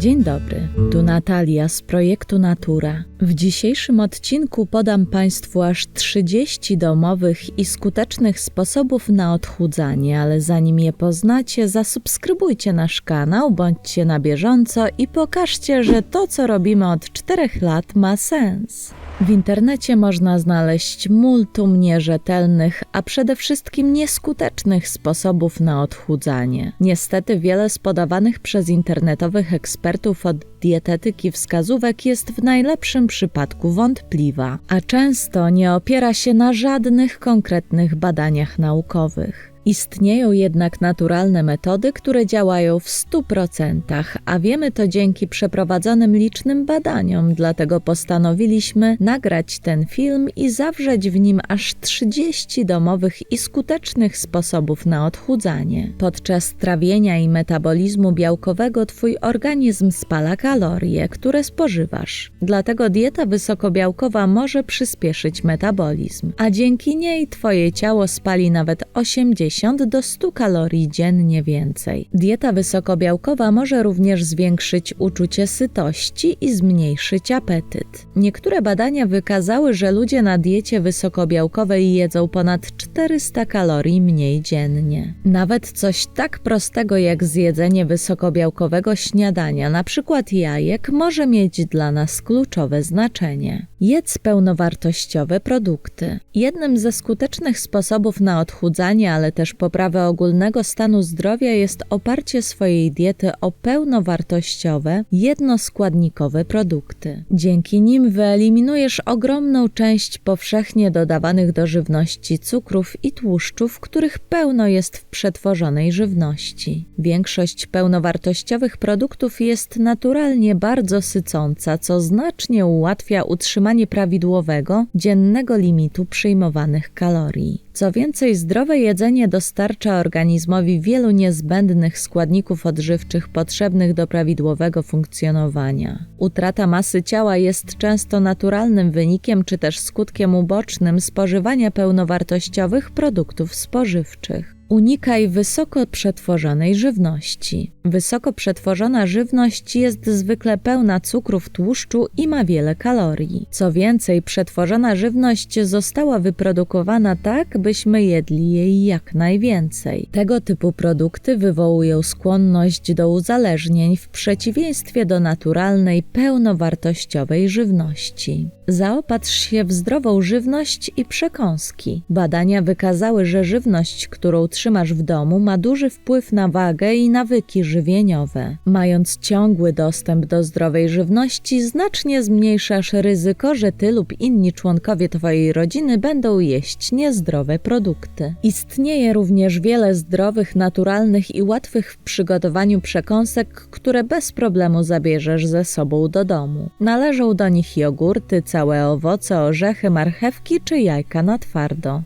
Dzień dobry, tu Natalia z projektu Natura. W dzisiejszym odcinku podam Państwu aż 30 domowych i skutecznych sposobów na odchudzanie, ale zanim je poznacie, zasubskrybujcie nasz kanał, bądźcie na bieżąco i pokażcie, że to, co robimy od 4 lat, ma sens. W internecie można znaleźć multum nierzetelnych, a przede wszystkim nieskutecznych sposobów na odchudzanie. Niestety wiele z podawanych przez internetowych ekspertów od dietetyki wskazówek jest w najlepszym przypadku wątpliwa, a często nie opiera się na żadnych konkretnych badaniach naukowych. Istnieją jednak naturalne metody, które działają w 100%, a wiemy to dzięki przeprowadzonym licznym badaniom, dlatego postanowiliśmy nagrać ten film i zawrzeć w nim aż 30 domowych i skutecznych sposobów na odchudzanie. Podczas trawienia i metabolizmu białkowego Twój organizm spala kalorie, które spożywasz. Dlatego dieta wysokobiałkowa może przyspieszyć metabolizm, a dzięki niej Twoje ciało spali nawet 80 do 100 kalorii dziennie więcej. Dieta wysokobiałkowa może również zwiększyć uczucie sytości i zmniejszyć apetyt. Niektóre badania wykazały, że ludzie na diecie wysokobiałkowej jedzą ponad 400 kalorii mniej dziennie. Nawet coś tak prostego jak zjedzenie wysokobiałkowego śniadania, np. jajek, może mieć dla nas kluczowe znaczenie. Jedz pełnowartościowe produkty. Jednym ze skutecznych sposobów na odchudzanie, ale też poprawę ogólnego stanu zdrowia jest oparcie swojej diety o pełnowartościowe, jednoskładnikowe produkty. Dzięki nim wyeliminujesz ogromną część powszechnie dodawanych do żywności cukrów i tłuszczów, których pełno jest w przetworzonej żywności. Większość pełnowartościowych produktów jest naturalnie bardzo sycąca, co znacznie ułatwia utrzymanie prawidłowego, dziennego limitu przyjmowanych kalorii. Co więcej, zdrowe jedzenie dostarcza organizmowi wielu niezbędnych składników odżywczych potrzebnych do prawidłowego funkcjonowania. Utrata masy ciała jest często naturalnym wynikiem czy też skutkiem ubocznym spożywania pełnowartościowych produktów spożywczych. Unikaj wysoko przetworzonej żywności. Wysoko przetworzona żywność jest zwykle pełna cukrów, tłuszczu i ma wiele kalorii. Co więcej, przetworzona żywność została wyprodukowana tak, byśmy jedli jej jak najwięcej. Tego typu produkty wywołują skłonność do uzależnień w przeciwieństwie do naturalnej, pełnowartościowej żywności. Zaopatrz się w zdrową żywność i przekąski. Badania wykazały, że żywność, którą trzymasz w domu, ma duży wpływ na wagę i nawyki żywieniowe. Mając ciągły dostęp do zdrowej żywności, znacznie zmniejszasz ryzyko, że ty lub inni członkowie twojej rodziny będą jeść niezdrowe produkty. Istnieje również wiele zdrowych, naturalnych i łatwych w przygotowaniu przekąsek, które bez problemu zabierzesz ze sobą do domu. Należą do nich jogurty, całe owoce, orzechy, marchewki czy jajka na twardo.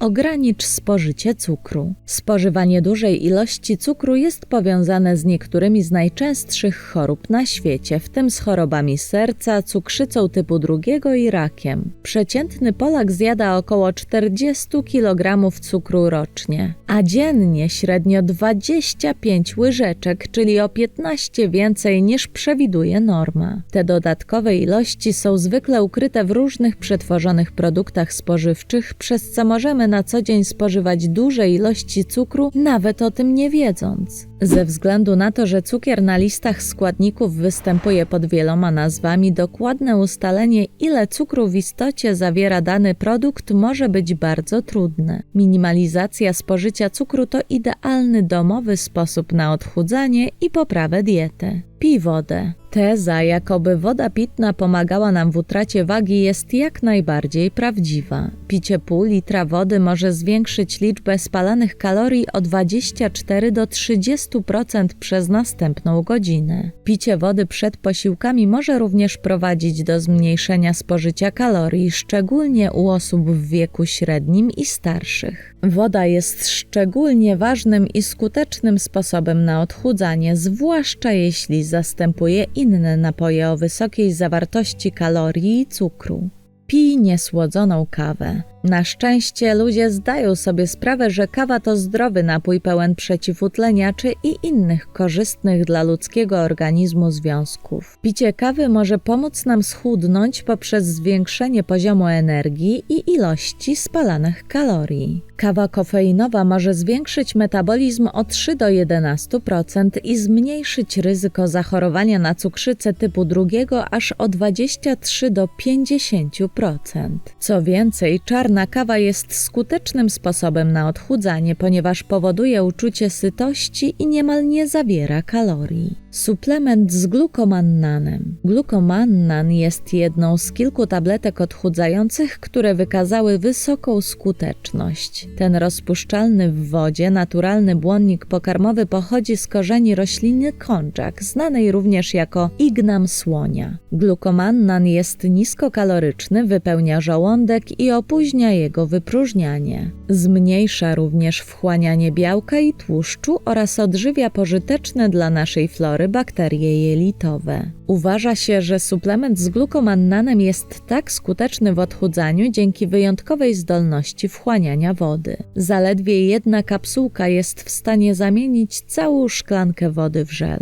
Ogranicz spożycie cukru. Spożywanie dużej ilości cukru jest powiązane z niektórymi z najczęstszych chorób na świecie, w tym z chorobami serca, cukrzycą typu drugiego i rakiem. Przeciętny Polak zjada około 40 kg cukru rocznie, a dziennie średnio 25 łyżeczek, czyli o 15 więcej niż przewiduje norma. Te dodatkowe ilości są zwykle ukryte w różnych przetworzonych produktach spożywczych, przez co możemy na co dzień spożywać duże ilości cukru, nawet o tym nie wiedząc. Ze względu na to, że cukier na listach składników występuje pod wieloma nazwami, dokładne ustalenie, ile cukru w istocie zawiera dany produkt, może być bardzo trudne. Minimalizacja spożycia cukru to idealny domowy sposób na odchudzanie i poprawę diety. Pij wodę. Teza, jakoby woda pitna pomagała nam w utracie wagi, jest jak najbardziej prawdziwa. Picie pół litra wody może zwiększyć liczbę spalanych kalorii o 24 do 30% przez następną godzinę. Picie wody przed posiłkami może również prowadzić do zmniejszenia spożycia kalorii, szczególnie u osób w wieku średnim i starszych. Woda jest szczególnie ważnym i skutecznym sposobem na odchudzanie, zwłaszcza jeśli zastępuje inne napoje o wysokiej zawartości kalorii i cukru. Pij niesłodzoną kawę. Na szczęście ludzie zdają sobie sprawę, że kawa to zdrowy napój pełen przeciwutleniaczy i innych korzystnych dla ludzkiego organizmu związków. Picie kawy może pomóc nam schudnąć poprzez zwiększenie poziomu energii i ilości spalanych kalorii. Kawa kofeinowa może zwiększyć metabolizm o 3 do 11% i zmniejszyć ryzyko zachorowania na cukrzycę typu drugiego aż o 23 do 50%. Co więcej, czarna kawa jest skutecznym sposobem na odchudzanie, ponieważ powoduje uczucie sytości i niemal nie zawiera kalorii. Suplement z glukomannanem. Glukomannan jest jedną z kilku tabletek odchudzających, które wykazały wysoką skuteczność. Ten rozpuszczalny w wodzie, naturalny błonnik pokarmowy pochodzi z korzeni rośliny konczak, znanej również jako ignam słonia. Glukomannan jest niskokaloryczny, wypełnia żołądek i opóźnia jego wypróżnianie. Zmniejsza również wchłanianie białka i tłuszczu oraz odżywia pożyteczne dla naszej flory bakterie jelitowe. Uważa się, że suplement z glukomannanem jest tak skuteczny w odchudzaniu dzięki wyjątkowej zdolności wchłaniania wody. Zaledwie jedna kapsułka jest w stanie zamienić całą szklankę wody w żel.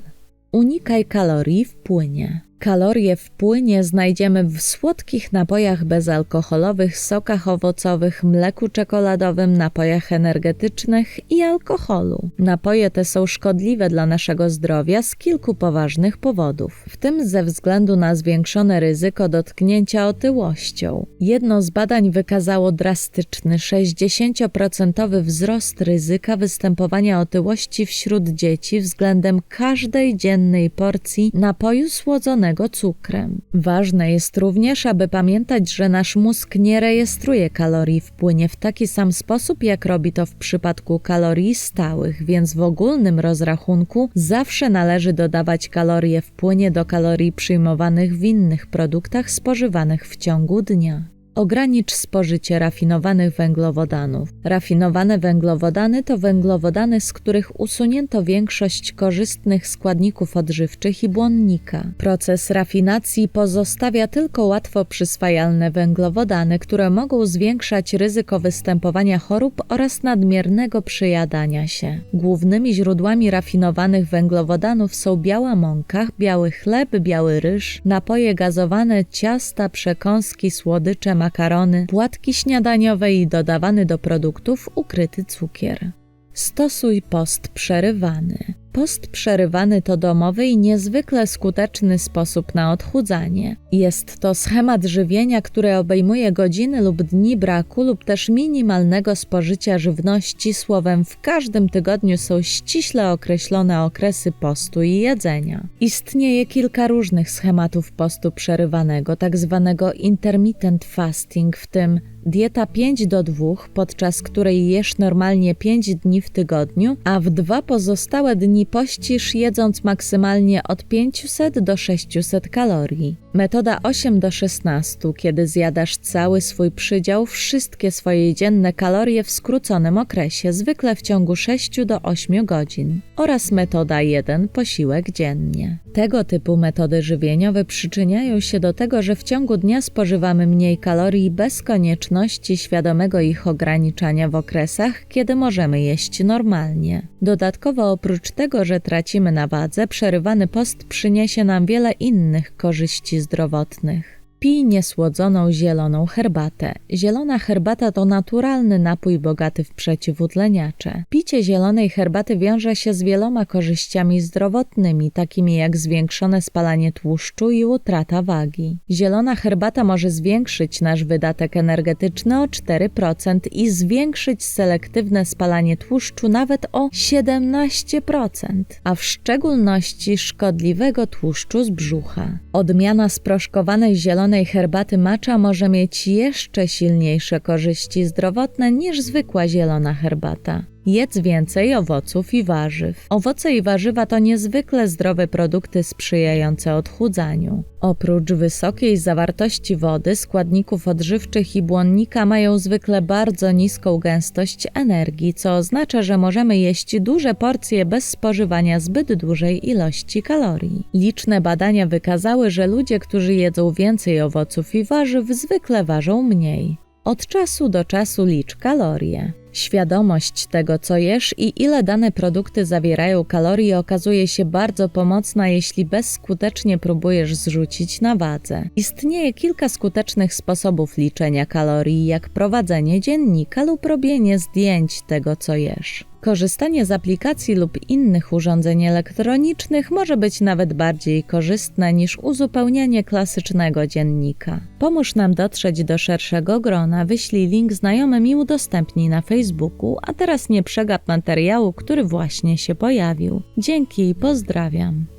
Unikaj kalorii w płynie. Kalorie w płynie znajdziemy w słodkich napojach bezalkoholowych, sokach owocowych, mleku czekoladowym, napojach energetycznych i alkoholu. Napoje te są szkodliwe dla naszego zdrowia z kilku poważnych powodów, w tym ze względu na zwiększone ryzyko dotknięcia otyłością. Jedno z badań wykazało drastyczny 60% wzrost ryzyka występowania otyłości wśród dzieci względem każdej dziennej porcji napoju słodzonego cukrem. Ważne jest również, aby pamiętać, że nasz mózg nie rejestruje kalorii w płynie w taki sam sposób, jak robi to w przypadku kalorii stałych, więc w ogólnym rozrachunku zawsze należy dodawać kalorie w płynie do kalorii przyjmowanych w innych produktach spożywanych w ciągu dnia. Ogranicz spożycie rafinowanych węglowodanów. Rafinowane węglowodany to węglowodany, z których usunięto większość korzystnych składników odżywczych i błonnika. Proces rafinacji pozostawia tylko łatwo przyswajalne węglowodany, które mogą zwiększać ryzyko występowania chorób oraz nadmiernego przyjadania się. Głównymi źródłami rafinowanych węglowodanów są biała mąka, biały chleb, biały ryż, napoje gazowane, ciasta, przekąski, słodycze, makarony, płatki śniadaniowe i dodawany do produktów ukryty cukier. Stosuj post przerywany. Post przerywany to domowy i niezwykle skuteczny sposób na odchudzanie. Jest to schemat żywienia, który obejmuje godziny lub dni braku lub też minimalnego spożycia żywności, słowem w każdym tygodniu są ściśle określone okresy postu i jedzenia. Istnieje kilka różnych schematów postu przerywanego, tak zwanego intermittent fasting, w tym dieta 5 do 2, podczas której jesz normalnie 5 dni w tygodniu, a w dwa pozostałe dni pościsz jedząc maksymalnie od 500 do 600 kalorii. Metoda 8 do 16, kiedy zjadasz cały swój przydział, wszystkie swoje dzienne kalorie w skróconym okresie, zwykle w ciągu 6 do 8 godzin. Oraz metoda 1, posiłek dziennie. Tego typu metody żywieniowe przyczyniają się do tego, że w ciągu dnia spożywamy mniej kalorii bez konieczności świadomego ich ograniczania w okresach, kiedy możemy jeść normalnie. Dodatkowo oprócz tego, że tracimy na wadze, przerywany post przyniesie nam wiele innych korzyści zdrowotnych. Pij niesłodzoną zieloną herbatę. Zielona herbata to naturalny napój bogaty w przeciwutleniacze. Picie zielonej herbaty wiąże się z wieloma korzyściami zdrowotnymi, takimi jak zwiększone spalanie tłuszczu i utrata wagi. Zielona herbata może zwiększyć nasz wydatek energetyczny o 4% i zwiększyć selektywne spalanie tłuszczu nawet o 17%, a w szczególności szkodliwego tłuszczu z brzucha. Odmiana sproszkowanej herbaty macza może mieć jeszcze silniejsze korzyści zdrowotne niż zwykła zielona herbata. Jedz więcej owoców i warzyw. Owoce i warzywa to niezwykle zdrowe produkty sprzyjające odchudzaniu. Oprócz wysokiej zawartości wody, składników odżywczych i błonnika mają zwykle bardzo niską gęstość energii, co oznacza, że możemy jeść duże porcje bez spożywania zbyt dużej ilości kalorii. Liczne badania wykazały, że ludzie, którzy jedzą więcej owoców i warzyw, zwykle ważą mniej. Od czasu do czasu licz kalorie. Świadomość tego, co jesz i ile dane produkty zawierają kalorii, okazuje się bardzo pomocna, jeśli bezskutecznie próbujesz zrzucić na wadze. Istnieje kilka skutecznych sposobów liczenia kalorii, jak prowadzenie dziennika lub robienie zdjęć tego, co jesz. Korzystanie z aplikacji lub innych urządzeń elektronicznych może być nawet bardziej korzystne niż uzupełnianie klasycznego dziennika. Pomóż nam dotrzeć do szerszego grona, wyślij link znajomym i udostępnij na Facebooku, a teraz nie przegap materiału, który właśnie się pojawił. Dzięki i pozdrawiam.